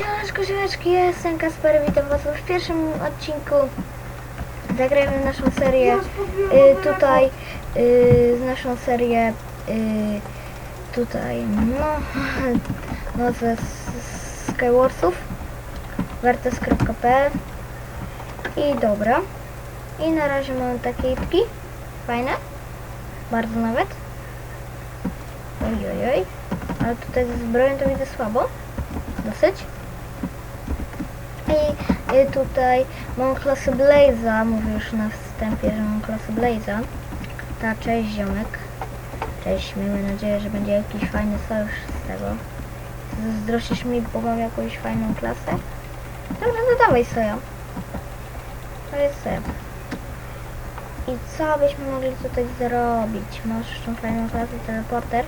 Siemeczki, ja jestem Kasper, witam was w pierwszym odcinku. Zagrajmy naszą serię y, tutaj, y, z naszą serię y, tutaj, no, no ze Skywarsów, wertes.pl i dobra. I na razie mam takie ipki, fajne, bardzo nawet. Oj, oj, oj, ale tutaj ze zbroją to widzę słabo, dosyć. I y, tutaj mam klasę Blaze'a, mówię już na wstępie, że mam klasę Blaze'a. Ta, cześć ziomek. Cześć, miejmy nadzieję, że będzie jakiś fajny sojusz z tego. Zazdrościsz mi, bo mam jakąś fajną klasę? Dobra, to dawaj soja. To jest soja. I co byśmy mogli tutaj zrobić? Masz tą fajną klasę teleporter.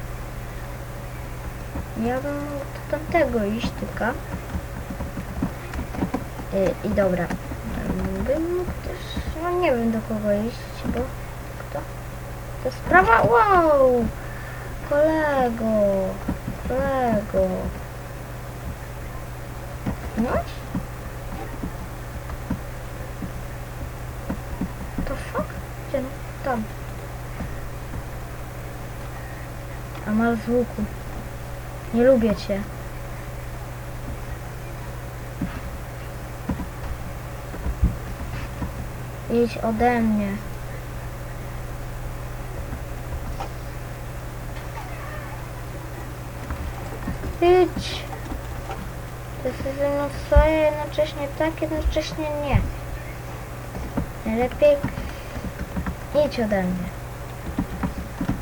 Ja bym do tamtego iść tylko. Y, I dobra. Ym, Bym mógł też, no nie wiem do kogo iść, bo kto? To sprawa, wow! Kolego, kolego. Noś? To fuck? Gdzie no? Tam. A mal z łuku. Nie lubię cię. Idź ode mnie. Idź. To jest no co, jednocześnie tak, jednocześnie nie. Najlepiej idź ode mnie.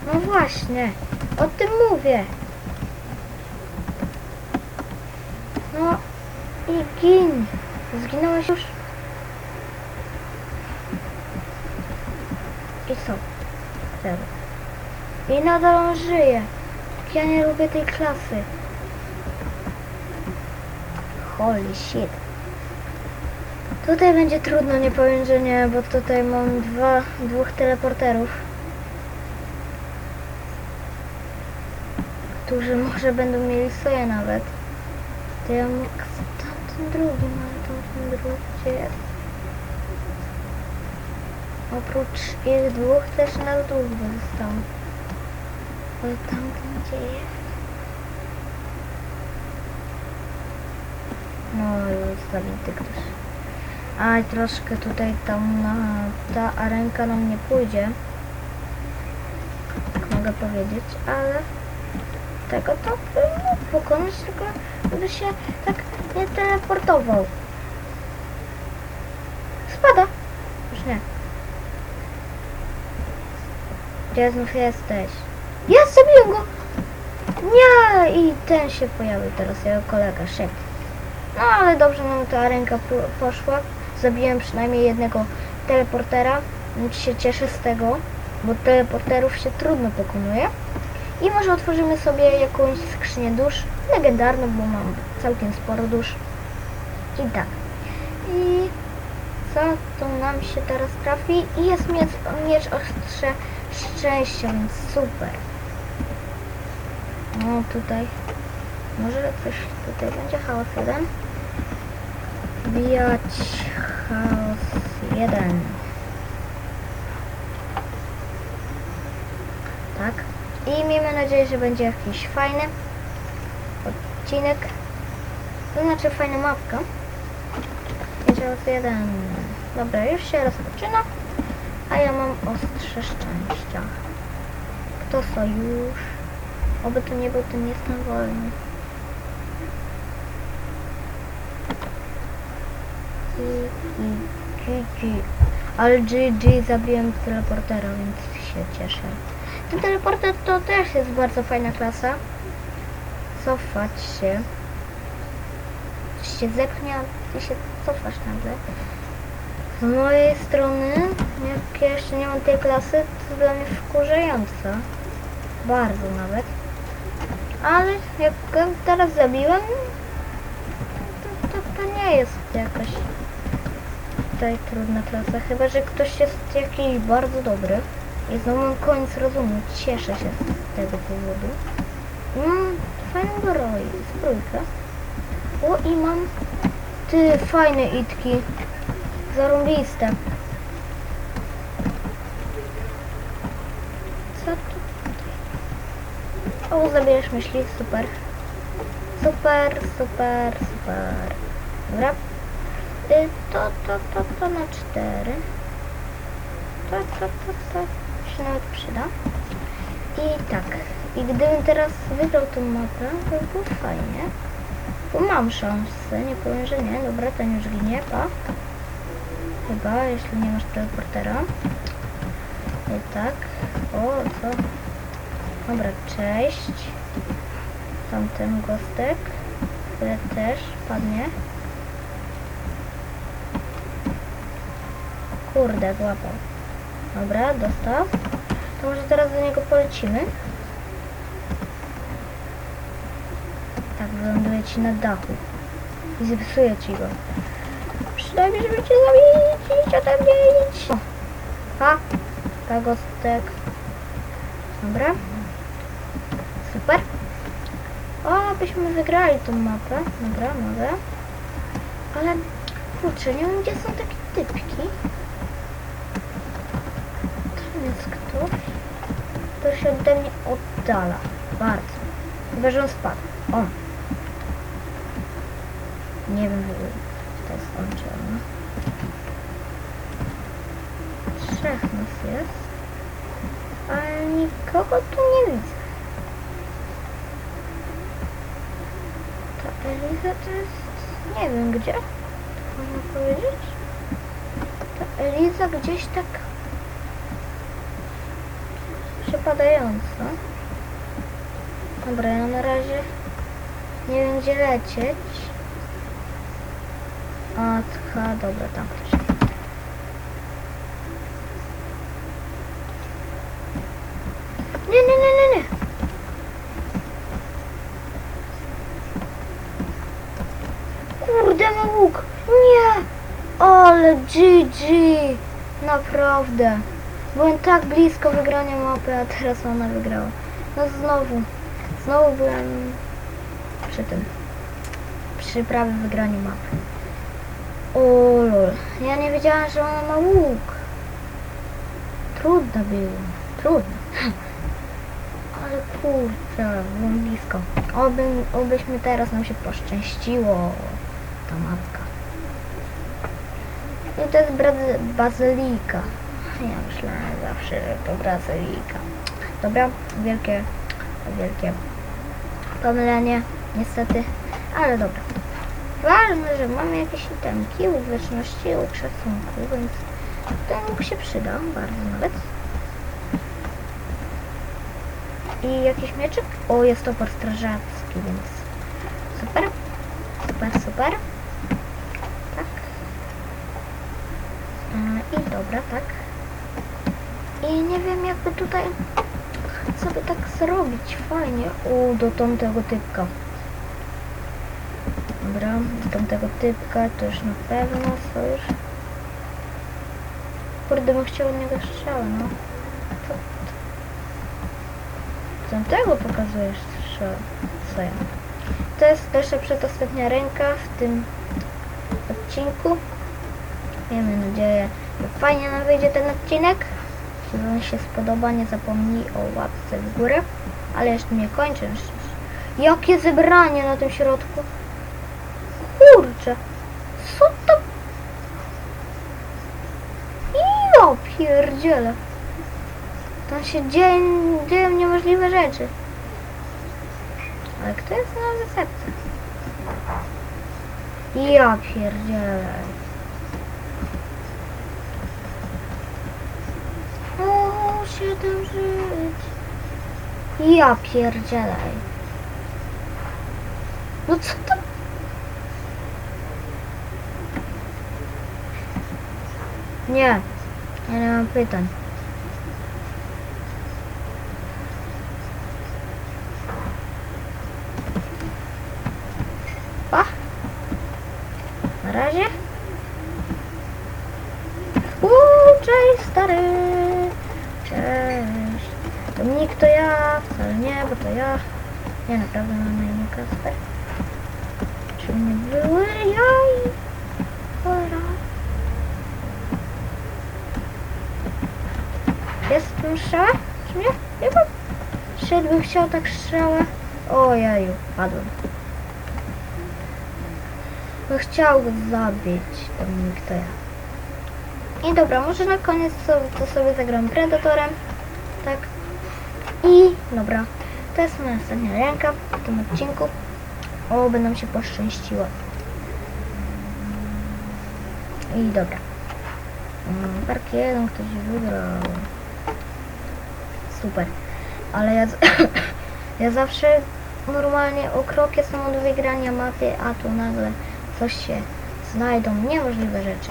No właśnie, o tym mówię. No i gin. Zginąłeś już? I co? Zero. I nadal on żyje. Ja nie lubię tej klasy. Holy shit. Tutaj będzie trudno, nie powiem, że nie, bo tutaj mam dwa, dwóch teleporterów. Którzy może będą mieli soję nawet. To ja mógł z tamtym drugim, ale tamten drugi gdzie jest? Oprócz ich dwóch też nas dwóch zostało. Ale tamten gdzie jest? No zabity ktoś. Aj, troszkę tutaj tam na, ta arenka nam nie pójdzie. Tak mogę powiedzieć, ale tego to bym mógł pokonać, tylko by się tak nie teleportował. Spada. Już nie. Gdzie znów jesteś? Jest, zabiłem go! Nie! I ten się pojawił teraz, jego kolega, szef. No ale dobrze nam ta ręka po- poszła. Zabiłem przynajmniej jednego teleportera, więc się cieszę z tego, bo teleporterów się trudno pokonuje. I może otworzymy sobie jakąś skrzynię dusz, legendarną, bo mam całkiem sporo dusz. I tak. I co tu nam się teraz trafi? I jest miecz, miecz ostrze szczęścia, więc super. No tutaj. Może coś tutaj będzie chaos jeden. Bijać chaos jeden. Tak. I miejmy nadzieję, że będzie jakiś fajny odcinek. To znaczy fajna mapka. Chaos jeden. Dobra, już się rozpoczyna. A ja mam ostrze szczęścia. Kto sojusz? Oby to nie był ten jestem wolny. I, i GG. Ale GG zabiłem teleportera, więc się cieszę. Ten teleporter to też jest bardzo fajna klasa. Cofać się. Się zepchnie, ty się cofasz nagle. Z mojej strony, jak ja jeszcze nie mam tej klasy, to dla mnie wkurzająca. Bardzo nawet. Ale jak go teraz zabiłem, to, to, to nie jest jakaś tutaj trudna klasa. Chyba, że ktoś jest jakiś bardzo dobry. I znowu koniec rozumu. Cieszę się z tego powodu. Mam fajną broń, zbrójkę. O i mam ty fajne itki. Zarąbiste. Co tu? O, zabierzesz myśli, super. Super, super, super. Dobra. Y, to, to, to, to na cztery. To, to, to, to się nawet przyda. I tak. I gdybym teraz wygrał tą mapę, to by było fajnie. Bo mam szansę, nie powiem, że nie. Dobra, ten już ginie, pa. Chyba, jeśli nie masz teleportera. I tak. O, co? Dobra, cześć. Tamten gostek. Który też padnie. Kurde, złapał. Dobra, dostał. To może teraz do niego polecimy. Tak, wyląduje ci na dachu. I zepsuje ci go. Przynajmniej, żeby cię zabić, idź ode mnie, idź. Ha, kagostek. Dobra. Super. O, byśmy wygrali tą mapę. Dobra, mogę. Ale, kurczę, nie wiem, gdzie są takie typki. Tam jest ktoś. To się ode mnie oddala. Bardzo. Chyba, że on spadł. On. Nie wiem, czy to jest on, czy ona. Trzech nas jest. Ale nikogo tu nie widzę. Ta Eliza to jest... Nie wiem gdzie. Można powiedzieć? Ta Eliza gdzieś tak... Przepadająca. Dobra, ja na razie nie wiem gdzie lecieć. A, tcha, dobra, tam też. Nie, nie, nie, nie, nie. Kurde, ma łuk. Nie. Ale GG. Naprawdę. Byłem tak blisko wygrania mapy, a teraz ona wygrała. No znowu. Znowu byłem przy tym. Przy prawie wygraniu mapy. O lol. Ja nie wiedziałam, że ona ma łuk. Trudno było. Trudno. Ale kurczę, byłem blisko. Oby, obyśmy teraz nam się poszczęściło. Ta mapka. To jest bazylika. Ja myślałem zawsze, że to bazylika. Dobra, wielkie, wielkie pomylenie, niestety, ale dobra. Ważne, że mamy jakieś itemki, łuk wieczności, łuk szacunku, więc ten łuk się przyda, bardzo nawet. I jakiś mieczyk? O, jest topór strażacki, więc super, super, super. Tak. E, I dobra, tak. I nie wiem, jakby tutaj sobie tak zrobić fajnie. U, do tamtego typka. Dobra, do tamtego typka to już na pewno sojusz. Kurde, bym chciał niego strzał, no. Co? Tamtego pokazujesz strzał. Co ja? To jest nasza przedostatnia ręka w tym odcinku. Miejmy nadzieję, że fajnie nam wyjdzie ten odcinek. Jeśli Wam się spodoba, nie zapomnij o łapce w górę. Ale jeszcze nie kończę. jeszcze. Jakie zebranie na tym środku. Kurczę. Co to? Ja pierdzielę. Tam się dzieją, dzieją niemożliwe rzeczy. Ale kto jest na recepcji? Ja pierdzielę. Siedem żyć. Ja pierdzielaj. No co to? Nie. Ja nie mam pytań. Pa. Na razie. Uuu, cześć stary. Cześć. Dominik to ja, wcale nie, bo to ja. Nie, naprawdę mam na imię Kasper. Czyli nie były. Jaj! Cholera. Jest tu strzała? Czy nie? Nie wiem. Szedł bym chciał tak strzałę. O jaju, padłem. Bo chciał go zabić, Dominik to ja. I dobra, może na koniec sobie, to sobie zagram Predatorem. Tak. I dobra, to jest moja ostatnia ręka w tym odcinku. O, będą się poszczęściło. I dobra. Mm, Park 1 ktoś wygrał. Super. Ale ja, ja zawsze normalnie o krok jestem od wygrania mapy, a tu nagle coś się znajdą niemożliwe rzeczy.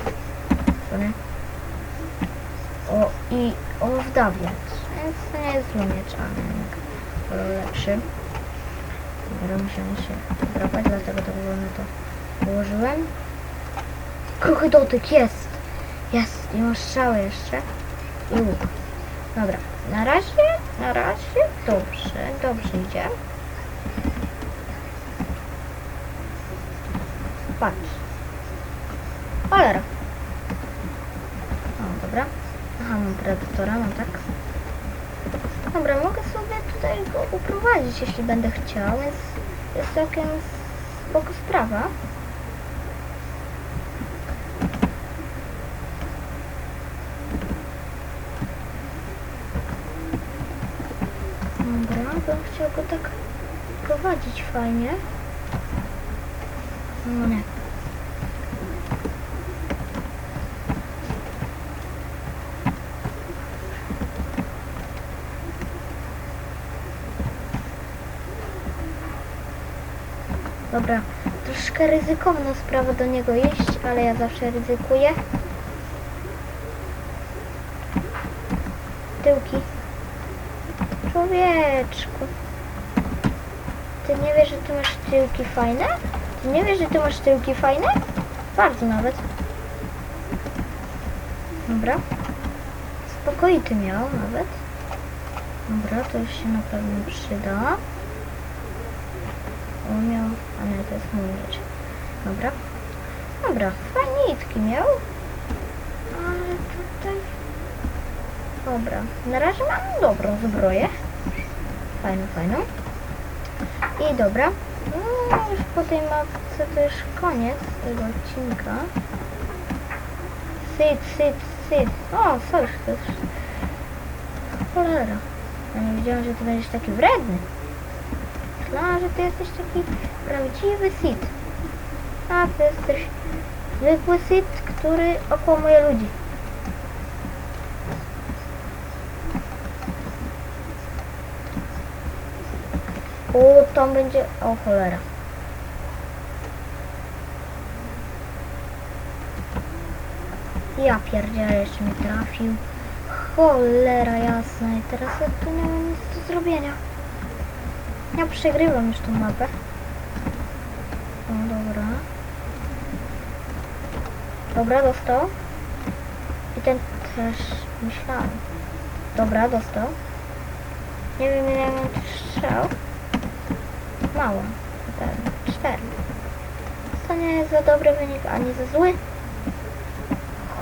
O, i o wdawiacz. Więc to nie jest miecz, ale Dobra, musiałem się podrapać, dlatego tak wolno to położyłem. Kruchy dotyk, jest! Jest! I mam strzały jeszcze. I łuk. Dobra, na razie, na razie, dobrze, dobrze idzie. Patrz. Cholera. O, dobra. Aha, mam predatora, no tak. Tutaj go uprowadzić, jeśli będę chciał, więc jest całkiem spoko sprawa. Dobra, bym chciał go tak prowadzić fajnie. No nie. Dobra, troszkę ryzykowna sprawa do niego iść, ale ja zawsze ryzykuję. Tyłki. Człowieczku. Ty nie wiesz, że ty masz tyłki fajne? Ty nie wiesz, że ty masz tyłki fajne? Bardzo nawet. Dobra. Spokoity miał nawet. Dobra, to już się na pewno przyda. Umiał, a nie, to jest. Dobra. Dobra, fajnitki miał. Ale tutaj... Dobra, na razie mam dobrą zbroję. Fajną, fajną. I dobra. No, już po tej mapce to już koniec tego odcinka. Syd, syd, syd. O, sojusz też. Cholera. Ja nie wiedziałam, że ty będziesz taki wredny. Myślałam, że ty jesteś taki prawdziwy Sith. A ty jesteś zwykły Sith, który okłamuje ludzi. O, tam będzie... O, cholera. Ja pierdzielę, jeszcze mi trafił. Cholera jasna. I teraz ja tu nie mam nic do zrobienia. Ja przegrywam już tą mapę. O, dobra. Dobra, dostał. I ten też myślałem. Dobra, dostał. Nie wiem ile mam strzał. Mało. Cztery. To nie jest za dobry wynik, ani za zły.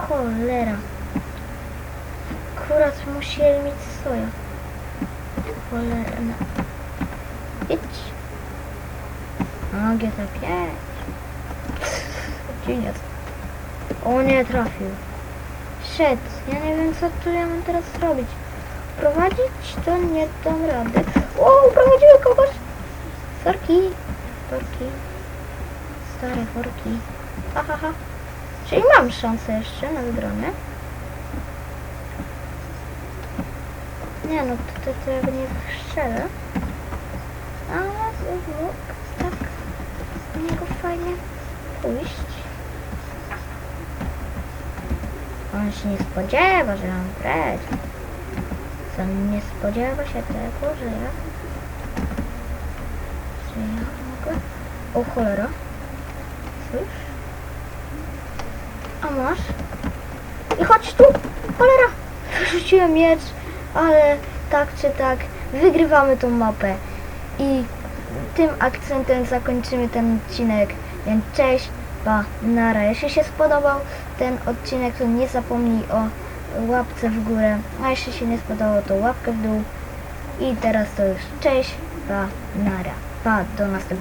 Cholera. Akurat musieli mieć soja. Cholerna. Idź. A, GTA 5. Genius. O nie, trafił. Shit, ja nie wiem co tu ja mam teraz zrobić. Prowadzić to nie dam rady. O, prowadziłem kogoś. Sorki. Sorki. Stare worki. Ha, ha, ha. Czyli mam szansę jeszcze na wygranie. Nie no, to, to, to ja nie strzelę. Mógł tak z niego fajnie pójść. On się nie spodziewa, że mam grać. On nie spodziewa się tego, że ja... Że ja mogę... O cholera. Słysz? A masz? I chodź tu! Cholera! Wyrzuciłem miecz, ale tak czy tak wygrywamy tą mapę. I tym akcentem zakończymy ten odcinek. Więc cześć, pa, nara. Jeśli się spodobał ten odcinek, to nie zapomnij o łapce w górę. A jeśli się nie spodobał, to łapkę w dół. I teraz to już cześć, pa, nara. Pa, do następnego.